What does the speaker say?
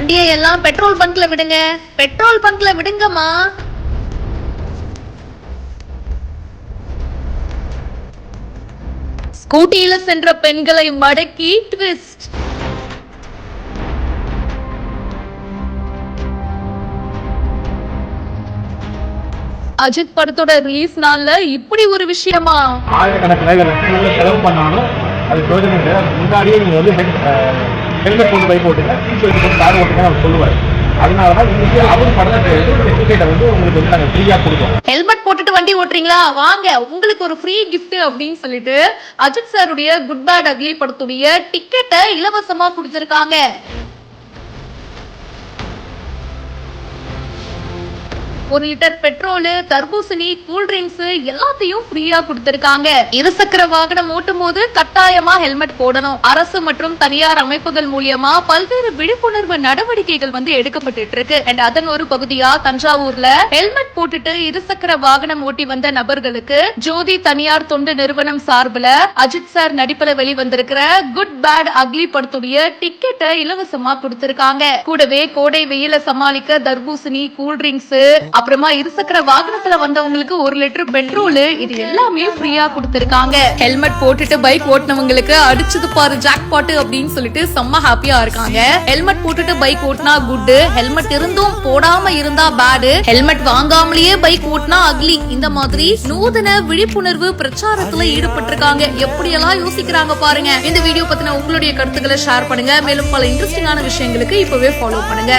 வண்டியை எல்லாம் பெட்ரோல் பங்க்ல விடுங்க. பெட்ரோல் பங்க்ல விடுங்கம்மா. ஸ்கூட்டியில சென்ற பெண்களை மடக்கி ட்விஸ்ட் அஜித் படத்தோட ரிலீஸ் நாள்ல இப்படி ஒரு விஷயமா? ஆயிரக்கணக்கில் செலவு பண்ணாலும் அது பிரயோஜனம் இல்லை. முன்னாடியே நீங்க வந்து ஹெல்மெட் கொண்டு பைக் ஓட்டுங்க போட்டு கார் ஓட்டுங்க அவர் சொல்லுவார். அதனால தான் அவர் படத்தை வந்து உங்களுக்கு வந்து நாங்கள் ஃப்ரீயாக கொடுப்போம் ஹெல்மெட் போட்டுட்டு வண்டி ஓட்டுறீங்களா? வாங்க உங்களுக்கு ஒரு ஃப்ரீ கிஃப்ட் அப்படின்னு சொல்லிட்டு அஜித் சாருடைய குட் பேட் அக்லி படத்துடைய டிக்கெட்டை இலவசமா கொடுத்திருக்காங்க. ஒரு லிட்டர் பெட்ரோல் தர்பூசணி கூல்ட்ரிங்க்ஸ் எல்லாத்தையும் ஃப்ரீயா கொடுத்திருக்காங்க. இருசக்கர வாகனம் ஓட்டும் போது கட்டாயமா ஹெல்மெட் போடணும். அரசு மற்றும் தனியார் அமைப்புகள் மூலியமா பல்வேறு விழிப்புணர்வு நடவடிக்கைகள் வந்து எடுக்கப்பட்டு இருக்கு அண்ட் அதன் ஒரு பகுதியா தஞ்சாவூர்ல ஹெல்மெட் போட்டுட்டு இருசக்கர வாகனம் ஓட்டி வந்த நபர்களுக்கு ஜோதி தனியார் தொண்டு நிறுவனம் சார்பில் அஜித் சார் நடிப்புல வெளிவந்திருக்கிற குட் பேட் அக்லி படத்துடைய டிக்கெட்டை இலவசமா கொடுத்திருக்காங்க. கூடவே கோடை வெயில சமாளிக்க தர்பூசணி கூல்ட்ரிங்க்ஸ் அப்புறமா இருசக்கர வாகனத்துல வந்தவங்களுக்கு ஒரு லிட்டர் பெட்ரோல் இது எல்லாமே ஃப்ரீயா கொடுத்திருக்காங்க. ஹெல்மெட் போட்டுட்டு பைக் ஓட்டினவங்களுக்கு அடிச்சது பாரு ஜாக் பாட்டு அப்படின்னு சொல்லிட்டு செம்ம ஹாப்பியா இருக்காங்க. ஹெல்மெட் போட்டுட்டு பைக் ஓட்டினா குட் ஹெல்மெட் இருந்தும் போடாம இருந்தா பேடு ஹெல்மெட் வாங்காமலேயே பைக் ஓட்டினா அக்லி இந்த மாதிரி நூதன விழிப்புணர்வு பிரச்சாரத்துல ஈடுபட்டிருக்காங்க. எப்படியெல்லாம் யோசிக்கிறாங்க பாருங்க. இந்த வீடியோ பத்தின உங்களுடைய கருத்துக்களை ஷேர் பண்ணுங்க. மேலும் பல இன்ட்ரெஸ்டிங்கான விஷயங்களுக்கு இப்பவே ஃபாலோ பண்ணுங்க.